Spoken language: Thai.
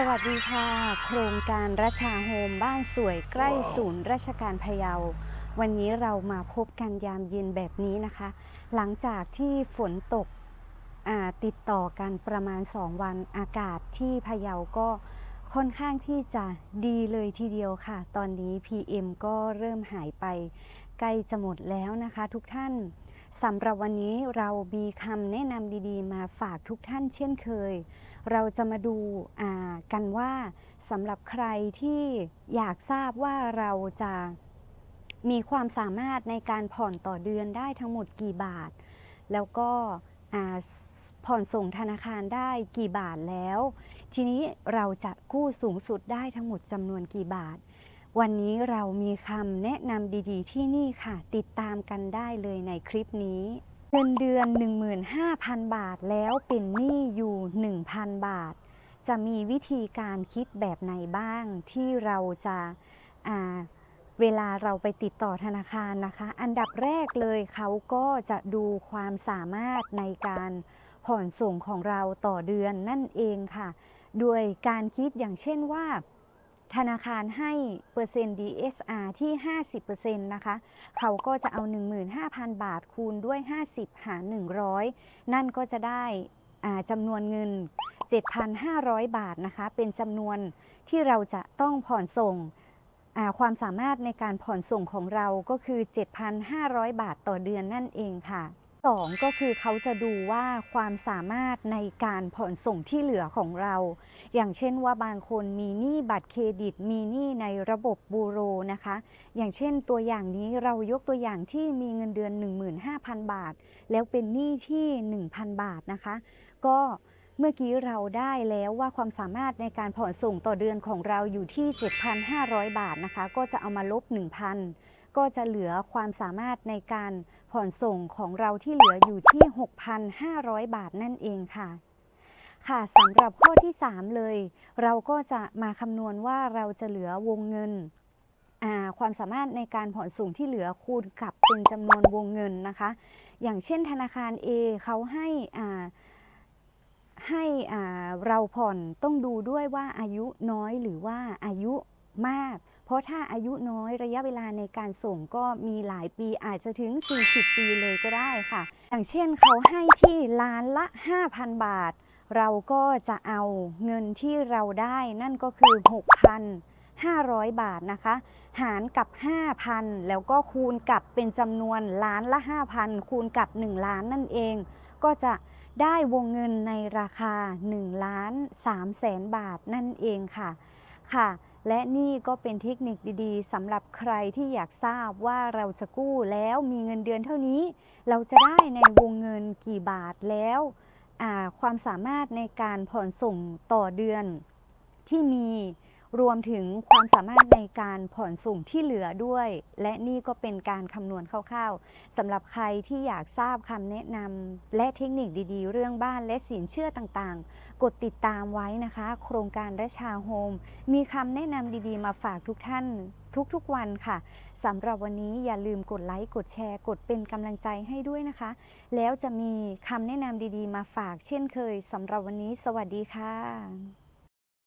สวัสดีค่ะ โครงการรัชาโฮมบ้านสวยใกล้ศูนย์ราชการพะเยา วันนี้เรามาพบกันยามเย็นแบบนี้นะคะ หลังจากที่ฝนตกติดต่อกันประมาณ 2 วันอากาศที่พะเยาก็ค่อนข้างที่จะดีเลยทีเดียวค่ะ ตอนนี้ PM ก็เริ่มหายไปใกล้จะหมดแล้วนะคะทุกท่าน สำหรับวันนี้เรามีคำแนะนำดีๆ มาฝากทุกท่านเช่นเคย เราจะมาดูากันว่าสำหรับใครที่อยากทราบว่าเราจะมีความสามารถในการผ่อนต่อเดือนได้ทั้งหมดกี่บาท แล้วก็ผ่อนส่งธนาคารได้กี่บาทแล้ว ทีนี้เราจะกู้สูงสุดได้ทั้งหมดจำนวนกี่บาท วันนี้เรามีคำแนะนำดีๆ ที่นี่ค่ะ ติดตามกันได้เลยในคลิปนี้เงินเดือน 15,000 บาทแล้วเป็นหนี้อยู่ 1,000 บาท จะมีวิธีการคิดแบบไหนบ้างที่เราจะาเวลาเราไปติดต่อธนาคารนะคะ อันดับแรกเลยเขาก็จะดูความสามารถในการผ่อนส่งของเราต่อเดือนนั่นเองค่ะ โดยการคิดอย่างเช่นว่า ธนาคารให้เปอร์เซ็นต์ DSR ที่ 50%นะคะ เขาก็จะเอา 15,000 บาทคูณด้วย 50 หาร 100 นั่นก็จะได้จำนวนเงิน 7,500 บาทนะคะ เป็นจำนวนที่เราจะต้องผ่อนส่งความสามารถในการผ่อนส่งของเราก็คือ 7,500 บาทต่อเดือนนั่นเองค่ะ สองก็คือเขาจะดูว่าความสามารถในการผ่อนส่งที่เหลือของเรา อย่างเช่นว่าบางคนมีหนี้บัตรเครดิต มีหนี้ในระบบบูโรนะคะ อย่างเช่นตัวอย่างนี้เรายกตัวอย่างที่มีเงินเดือน 15,000 บาท แล้วเป็นหนี้ที่ 1,000 บาทนะคะ ก็เมื่อกี้เราได้แล้วว่าความสามารถในการผ่อนส่งต่อเดือนของเราอยู่ที่ 7,500 บาทนะคะ ก็จะเอามาลบ 1,000 ก็จะเหลือความสามารถในการผ่อนส่งของเราที่เหลืออยู่ที่ 6,500 บาทนั่นเองค่ะ ค่ะสำหรับข้อที่ 3 เลย เราก็จะมาคำนวณว่าเราจะเหลือวงเงินความสามารถในการผ่อนส่งที่เหลือคูณกับเป็นจำนวนวงเงินนะคะ อย่างเช่นธนาคาร A เขาให้ให้เราผ่อนต้องดูด้วยว่าอายุน้อยหรือว่าอายุมาก เพราะถ้าอายุน้อยระยะเวลาในการส่งก็มีหลายปีอาจจะถึง 40 ปีเลยก็ได้ค่ะ อย่างเช่นเขาให้ที่ล้านละ 5,000 บาท เราก็จะเอาเงินที่เราได้นั่นก็คือ 6,500 บาทนะคะ หารกับ 5,000 แล้วก็คูณกับเป็นจำนวนล้านละ 5,000 คูณกับ 1 ล้านนั่นเอง ก็จะได้วงเงินในราคา1ล้าน3แสนบาทนั่นเองค่ะค่ะ และนี่ก็เป็นเทคนิคดีๆสำหรับใครที่อยากทราบว่าเราจะกู้แล้วมีเงินเดือนเท่านี้ เราจะได้ในวงเงินกี่บาทแล้วความสามารถในการผ่อนส่งต่อเดือนที่มี รวมถึงความสามารถในการผ่อนส่งที่เหลือด้วย และนี่ก็เป็นการคำนวณคร่าวๆสำหรับใครที่อยากทราบคำแนะนำและเทคนิคดีๆ เรื่องบ้านและสินเชื่อต่างๆ กดติดตามไว้นะคะ โครงการรัชาโฮม มีคำแนะนำดีๆ มาฝากทุกท่านทุกๆวันค่ะสำหรับวันนี้อย่าลืมกดไลค์กดแชร์ กดเป็นกำลังใจให้ด้วยนะคะ แล้วจะมีคำแนะนำดีๆ มาฝากเช่นเคยสำหรับวันนี้ สวัสดีค่ะ